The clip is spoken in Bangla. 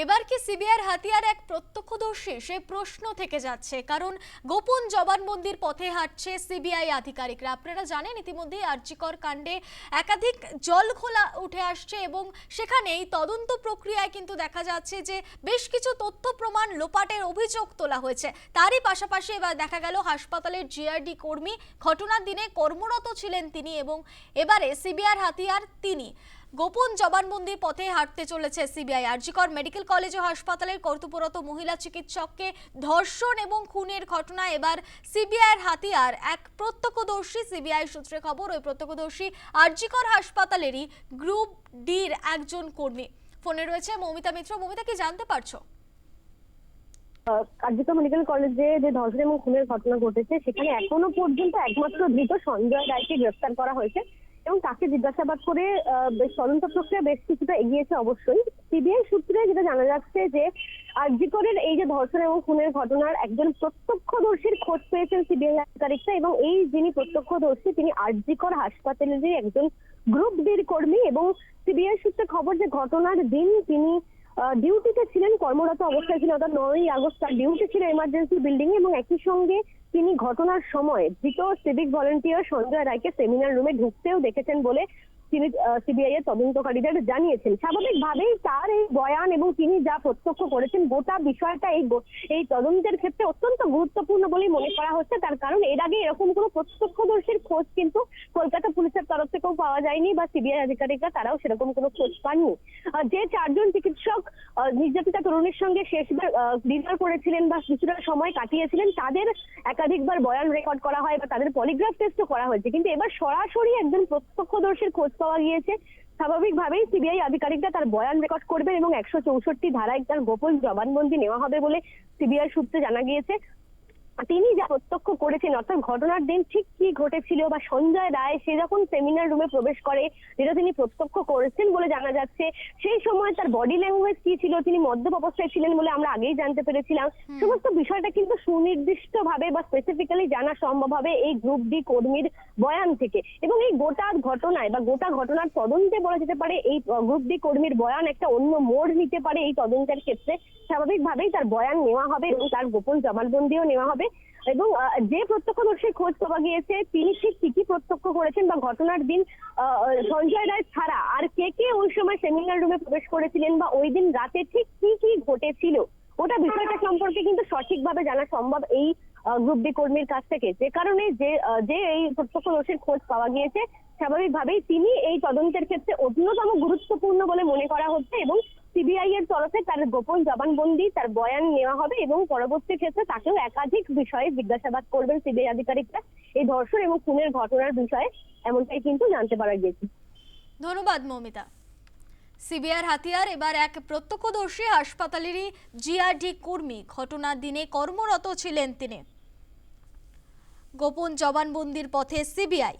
এবার কি সিবিআইয়ের হাতিয়ার এক প্রত্যক্ষদর্শী? সে প্রশ্ন থেকে যাচ্ছে, কারণ গোপন জবানবন্দির পথে হাঁটছে সিবিআই আধিকারিকরা। আপনারা জানেন, ইতিমধ্যে আর্যিকর কাণ্ডে একাধিক জল খোলা উঠে আসছে এবং সেখানে এই তদন্ত প্রক্রিয়ায় কিন্তু দেখা যাচ্ছে যে বেশ কিছু তথ্য প্রমাণ লোপাটের অভিযোগ তোলা হয়েছে। তারই পাশাপাশি এবার দেখা গেল, হাসপাতালের জিআরডি কর্মী ঘটনার দিনে কর্মরত ছিলেন তিনি এবং এবারে সিবিআইয়ের হাতিয়ার তিনি। গোপন জবানবন্দির পথে হাঁটতে চলেছে সিবিআই। আরজিকর মেডিকেল কলেজ ও হাসপাতালের কর্তব্যরত মহিলা চিকিৎসককে ধর্ষণ এবং খুনের ঘটনা। এবার সিবিআইয়ের হাতিয়ার, এক প্রত্যক্ষদর্শী সিবিআই সূত্রে খবর, ওই প্রত্যক্ষদর্শী আরজিকর হাসপাতালেরই গ্রুপ ডির একজন কর্মী। ফোনে রয়েছে মৌমিতা মিত্র। মৌমিতা, কি জানতে পারছ? কার্যকর মেডিকেল কলেজে যে ধর্ষণ এবং খুনের ঘটনা ঘটেছে, সেখানে এখনও পর্যন্ত একমাত্র ধৃত সঞ্জয় রায়কে গ্রেফতার করা হয়েছে। এবং তাকে জিজ্ঞাসাবাদ করে বেশ তদন্ত প্রক্রিয়া বেশ কিছুটা এগিয়েছে অবশ্যই। সিবিআই সূত্রে যেটা জানা যাচ্ছে যে, আরজিকরের এই যে ধর্ষণ এবং খুনের ঘটনার একজন প্রত্যক্ষদর্শীর খোঁজ পেয়েছেন সিবিআই আধিকারিকরা এবং এই যিনি প্রত্যক্ষদর্শী, তিনি আরজিকর হাসপাতালেরই একজন গ্রুপ ডির কর্মী এবং সিবিআই সূত্রে খবর যে ঘটনার দিন তিনি ডিউটিতে ছিলেন, কর্মরত অবস্থায় ছিলেন, অর্থাৎ নয়ই আগস্ট তার ডিউটি ছিল এমার্জেন্সি বিল্ডিং এ এবং একই সঙ্গে তিনি ঘটনার সময় ধৃত সিভিক ভলেন্টিয়ার সঞ্জয় রায়কে সেমিনার রুমে ঢুকতেও দেখেছেন বলে তিনি সিবিআই এর তদন্তকারীদের জানিয়েছেন। স্বাভাবিকভাবেই তার এই বয়ান এবং তিনি যা প্রত্যক্ষ করেছেন, গোটা বিষয়টা এই এই তদন্তের ক্ষেত্রে অত্যন্ত গুরুত্বপূর্ণ বলেই মনে করা হচ্ছে। তার কারণ এর আগে এরকম কোনো প্রত্যক্ষদর্শীর খোঁজ কিন্তু কলকাতা পুলিশের তরফ থেকেও পাওয়া যায়নি বা সিবিআই আধিকারিকরা তারাও সেরকম কোনো খোঁজ পাননি। যে চারজন চিকিৎসক নির্যাতিতা তরুণীর সঙ্গে শেষবার ডিনার করেছিলেন বা কিছুটা সময় কাটিয়েছিলেন, তাদের একাধিকবার বয়ান রেকর্ড করা হয় বা তাদের পলিগ্রাফ টেস্টও করা হয়েছে। কিন্তু এবার সরাসরি একজন প্রত্যক্ষদর্শীর খোঁজ পাওয়া গিয়েছে। স্বাভাবিকভাবেই সিবিআই আধিকারিকরা তার বয়ান রেকর্ড করবেন এবং একশো চৌষট্টি ধারায় তার গোপন জবানবন্দি নেওয়া হবে বলে সিবিআই সূত্রে জানা গিয়েছে। তিনি যা প্রত্যক্ষ করেছেন অর্থাৎ ঘটনার দিন ঠিক কি ঘটেছিল বা সঞ্জয় রায় সে যখন সেমিনার রুমে প্রবেশ করে যেটা তিনি প্রত্যক্ষ করেছেন বলে জানা যাচ্ছে সেই সময় তার বডি ল্যাঙ্গুয়েজ কি ছিল তিনি মদ্যপ অবস্থায় ছিলেন বলে আমরা আগেই জানতে পেরেছিলাম। সমস্ত বিষয়টা কিন্তু সুনির্দিষ্ট ভাবে বা স্পেসিফিক্যালি জানা সম্ভব হবে এই গ্রুপ ডি কর্মীর বয়ান থেকে। এবং এই গোটা ঘটনায় বা গোটা ঘটনার তদন্তে বলা যেতে পারে এই গ্রুপ ডি কর্মীর বয়ান একটা অন্য মোড় নিতে পারে এই তদন্তের ক্ষেত্রে স্বাভাবিকভাবেই তার বয়ান নেওয়া হবে এবং তার গোপন জবানবন্দিও নেওয়া হবে। এবং যে প্রত্যক্ষদর্শীর খোঁজ পাওয়া গিয়েছে, তিনি ঠিক কি কি প্রত্যক্ষ করেছেন বা ঘটনার দিন সঞ্জয় রায় ছাড়া আর কে কে ওই সময় সেমিনার রুমে প্রবেশ করেছিলেন বা ওই দিন রাতে ঠিক কি কি ঘটেছিল, ওটা বিষয়টা সম্পর্কে কিন্তু সঠিকভাবে জানা সম্ভব এই গ্রুপ ডি কর্মীর কাছ থেকে। যে কারণে যে যে এই প্রত্যক্ষদর্শীর খোঁজ পাওয়া গিয়েছে, স্বাভাবিকভাবেই তিনি এই তদন্তের ক্ষেত্রে অন্যতম গুরুত্বপূর্ণ বলে মনে করা হচ্ছে এবং সিবিআই এর তরফে তার গোপন জবানবন্দি, তার বয়ান নেওয়া হবে এবং পরবর্তী ক্ষেত্রে তাকেও একাধিক বিষয়ে জিজ্ঞাসাবাদ করবেন সিবিআই আধিকারিকরা। এই ধর্ষণ এবং খুনের ঘটনার বিষয়ে এমনটাই কিন্তু জানতে পারা গিয়েছে। ধন্যবাদ, মৌমিতা। সিবিআইয়ের হাতিয়ার, এবার এক প্রত্যক্ষদর্শী হাসপাতালেরই জিআরডি কর্মী ঘটনার দিনে কর্মরত ছিলেন তিনি। গোপন জবানবন্দির পথে সিবিআই